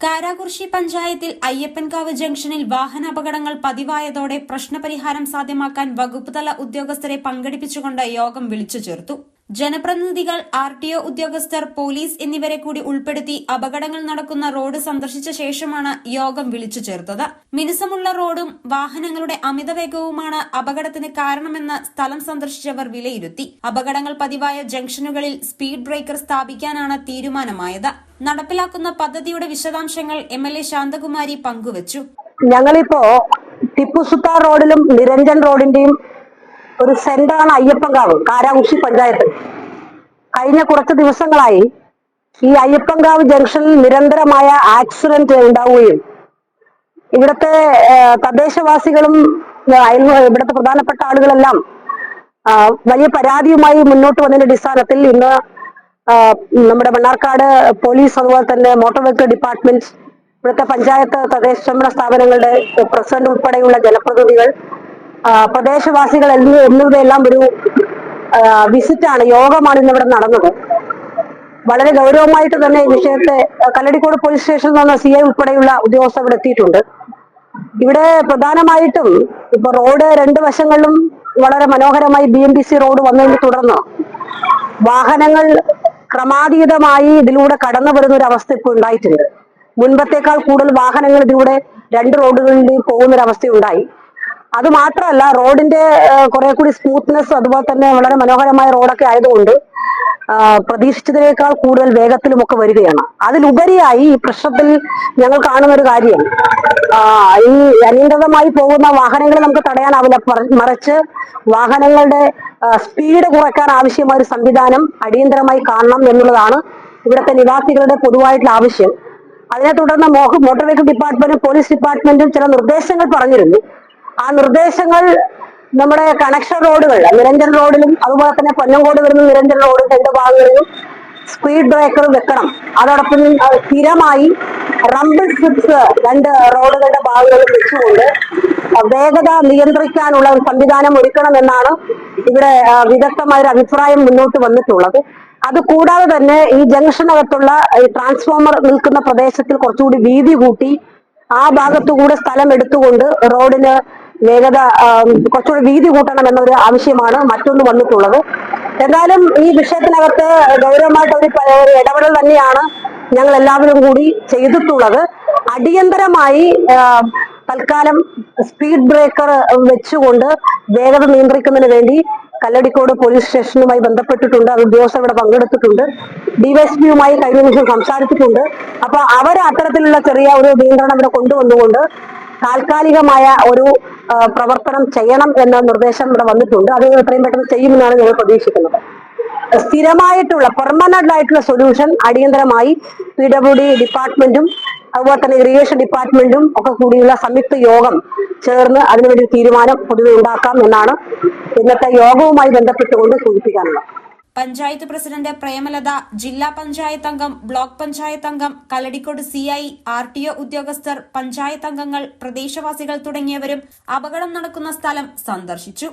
കാരാകുർശി പഞ്ചായത്തിൽ അയ്യപ്പൻകാവ് ജംഗ്ഷനിൽ വാഹനാപകടങ്ങൾ പതിവായതോടെ പ്രശ്നപരിഹാരം സാധ്യമാക്കാൻ വകുപ്പ്തല ഉദ്യോഗസ്ഥരെ പങ്കെടുപ്പിച്ചുകൊണ്ട് യോഗം വിളിച്ചു ചേർത്തു ജനപ്രതിനിധികൾ ആർ ടി ഒ ഉദ്യോഗസ്ഥർ പോലീസ് എന്നിവരെ കൂടി ഉൾപ്പെടുത്തി അപകടങ്ങൾ നടക്കുന്ന റോഡ് സന്ദർശിച്ച ശേഷമാണ് യോഗം വിളിച്ചു ചേർത്തത്. മിനുസമുള്ള റോഡും വാഹനങ്ങളുടെ അമിതവേഗവുമാണ് അപകടത്തിന് കാരണമെന്ന് സ്ഥലം സന്ദർശിച്ചവർ വിലയിരുത്തി. അപകടങ്ങൾ പതിവായ ജംഗ്ഷനുകളിൽ സ്പീഡ് ബ്രേക്കർ സ്ഥാപിക്കാനാണ് തീരുമാനമായത്. നടപ്പിലാക്കുന്ന പദ്ധതിയുടെ വിശദാംശങ്ങൾ എം എൽ എ ശാന്തകുമാരി പങ്കുവച്ചു. ഞങ്ങളിപ്പോ ടിപ്പു സുൽത്താൻ റോഡിലും നിരഞ്ജൻ റോഡിന്റെയും ഒരു സെന്ററാണ് അയ്യപ്പൻകാവ് കാരാകുശി പഞ്ചായത്ത്. കഴിഞ്ഞ കുറച്ച് ദിവസങ്ങളായി ഈ അയ്യപ്പൻകാവ് ജംഗ്ഷനിൽ നിരന്തരമായ ആക്സിഡന്റ് ഉണ്ടാവുകയും ഇവിടുത്തെ തദ്ദേശവാസികളും ഇവിടുത്തെ പ്രധാനപ്പെട്ട ആളുകളെല്ലാം വലിയ പരാതിയുമായി മുന്നോട്ട് വന്നതിന്റെ അടിസ്ഥാനത്തിൽ ഇന്ന് നമ്മുടെ മണ്ണാർക്കാട് പോലീസ് അതുപോലെ തന്നെ മോട്ടോർ വെഹിക്കിൾ ഡിപ്പാർട്ട്മെന്റ് ഇവിടുത്തെ പഞ്ചായത്ത് തദ്ദേശ സ്വയംഭരണ സ്ഥാപനങ്ങളുടെ പ്രസിഡന്റ് ഉൾപ്പെടെയുള്ള ജനപ്രതിനിധികൾ പ്രദേശവാസികൾ എന്നിവ- എന്നിവരെല്ലാം ഒരു വിസിറ്റാണ്. യോഗമാണ് ഇന്ന് ഇവിടെ നടന്നത്. വളരെ ഗൗരവമായിട്ട് തന്നെ ഈ വിഷയത്തെ കല്ലടിക്കോട് പോലീസ് സ്റ്റേഷനിൽ നിന്ന് സി ഐ ഉൾപ്പെടെയുള്ള ഉദ്യോഗസ്ഥർ ഇവിടെ എത്തിയിട്ടുണ്ട്. ഇവിടെ പ്രധാനമായിട്ടും ഇപ്പൊ റോഡ് രണ്ട് വശങ്ങളിലും വളരെ മനോഹരമായി B M B C road വന്നതിനെ തുടർന്ന് വാഹനങ്ങൾ ക്രമാതീതമായി ഇതിലൂടെ കടന്നു വരുന്ന ഒരു അവസ്ഥ ഇപ്പോൾ ഉണ്ടായിട്ടുണ്ട്. മുൻപത്തേക്കാൾ കൂടുതൽ വാഹനങ്ങൾ ഇതിലൂടെ രണ്ട് റോഡുകളിലേക്ക് പോകുന്ന ഒരു അവസ്ഥ ഉണ്ടായി അത് മാത്രമല്ല റോഡിന്റെ കുറെ കൂടി സ്മൂത്ത്നെസ് അതുപോലെ തന്നെ വളരെ മനോഹരമായ റോഡൊക്കെ ആയതുകൊണ്ട് പ്രതീക്ഷിച്ചതിനേക്കാൾ കൂടുതൽ വേഗത്തിലും ഒക്കെ വരികയാണ്. അതിലുപരിയായി ഈ പ്രശ്നത്തിൽ ഞങ്ങൾ കാണുന്ന ഒരു കാര്യം ഈ അനിയന്ത്രിതമായി പോകുന്ന വാഹനങ്ങൾ നമുക്ക് തടയാനാവില്ല. മറിച്ച് വാഹനങ്ങളുടെ സ്പീഡ് കുറയ്ക്കാൻ ആവശ്യമായ ഒരു സംവിധാനം അടിയന്തരമായി കാണണം എന്നുള്ളതാണ് ഇവിടുത്തെ നിവാസികളുടെ പൊതുവായിട്ടുള്ള ആവശ്യം. അതിനെ തുടർന്ന് മോട്ടോർ വെഹിക്കിൾ ഡിപ്പാർട്ട്മെന്റും പോലീസ് ഡിപ്പാർട്ട്മെന്റും ചില നിർദ്ദേശങ്ങൾ പറഞ്ഞിരുന്നു. ആ നിർദ്ദേശങ്ങൾ നമ്മുടെ കണക്ഷൻ റോഡുകൾ നിരഞ്ജൻ റോഡിലും അതുപോലെ തന്നെ പൊന്നങ്കോട് വരുന്ന നിരഞ്ജൻ റോഡ് രണ്ട് ഭാഗങ്ങളിലും സ്പീഡ് ബ്രേക്കർ വെക്കണം. അതോടൊപ്പം സ്ഥിരമായി റംബിൾ സ്ട്രിപ്സ് രണ്ട് റോഡുകളുടെ ഭാഗങ്ങളിൽ വെച്ചുകൊണ്ട് വേഗത നിയന്ത്രിക്കാനുള്ള സംവിധാനം ഒരുക്കണം എന്നാണ് ഇവിടെ വിദഗ്ധമായ ഒരു അഭിപ്രായം മുന്നോട്ട് വന്നിട്ടുള്ളത്. അത് കൂടാതെ തന്നെ ഈ ജംഗ്ഷനകത്തുള്ള ഈ ട്രാൻസ്ഫോമർ നിൽക്കുന്ന പ്രദേശത്തിൽ കുറച്ചുകൂടി വീതി കൂട്ടി ആ ഭാഗത്തുകൂടെ സ്ഥലം എടുത്തുകൊണ്ട് റോഡിന് വേഗത കുറച്ചുകൂടി വീതി കൂട്ടണം എന്നൊരു ആവശ്യമാണ് മറ്റൊന്ന് വന്നിട്ടുള്ളത്. എന്തായാലും ഈ വിഷയത്തിനകത്ത് ഗൗരവമായിട്ട് ഒരു ഇടപെടൽ തന്നെയാണ് ഞങ്ങൾ എല്ലാവരും കൂടി ചെയ്തിട്ടുള്ളത്. അടിയന്തരമായി തൽക്കാലം സ്പീഡ് ബ്രേക്കർ വെച്ചുകൊണ്ട് വേഗത നിയന്ത്രിക്കുന്നതിന് വേണ്ടി കല്ലടിക്കോട് പോലീസ് സ്റ്റേഷനുമായി ബന്ധപ്പെട്ടിട്ടുണ്ട്. അത് ഉദ്യോഗസ്ഥർ ഇവിടെ പങ്കെടുത്തിട്ടുണ്ട്. ഡിവൈഎസ്പിയുമായി കഴിഞ്ഞ നിമിഷം സംസാരിച്ചിട്ടുണ്ട്. അപ്പൊ അവർ അത്തരത്തിലുള്ള ചെറിയ ഒരു നിയന്ത്രണം ഇവിടെ കൊണ്ടുവന്നുകൊണ്ട് താൽക്കാലികമായ ഒരു പ്രവർത്തനം ചെയ്യണം എന്ന നിർദ്ദേശം ഇവിടെ വന്നിട്ടുണ്ട്. അത് എത്രയും പെട്ടെന്ന് ചെയ്യുമെന്നാണ് ഞങ്ങൾ പ്രതീക്ഷിക്കുന്നത്. സ്ഥിരമായിട്ടുള്ള പെർമനന്റ് ആയിട്ടുള്ള സൊല്യൂഷൻ അടിയന്തരമായി പി ഡബ്ല്യു ഡി ഡിപ്പാർട്ട്മെന്റും അതുപോലെ തന്നെ ഇറിഗേഷൻ ഡിപ്പാർട്ട്മെന്റും ഒക്കെ കൂടിയുള്ള സംയുക്ത യോഗം ചേർന്ന് അതിനുവേണ്ടി തീരുമാനം പൊതുവെ ഉണ്ടാക്കാം എന്നാണ് ഇന്നത്തെ യോഗവുമായി ബന്ധപ്പെട്ടുകൊണ്ട് സൂചിപ്പിക്കാനുള്ളത്. പഞ്ചായത്ത് പ്രസിഡന്റ് പ്രേമലത ജില്ലാ പഞ്ചായത്ത് അംഗം ബ്ലോക്ക് പഞ്ചായത്ത് അംഗം Kalladikode C I R T O ഉദ്യോഗസ്ഥർ പഞ്ചായത്ത് അംഗങ്ങൾ പ്രദേശവാസികൾ തുടങ്ങിയവരും അപകടം നടക്കുന്ന സ്ഥലം സന്ദർശിച്ചു.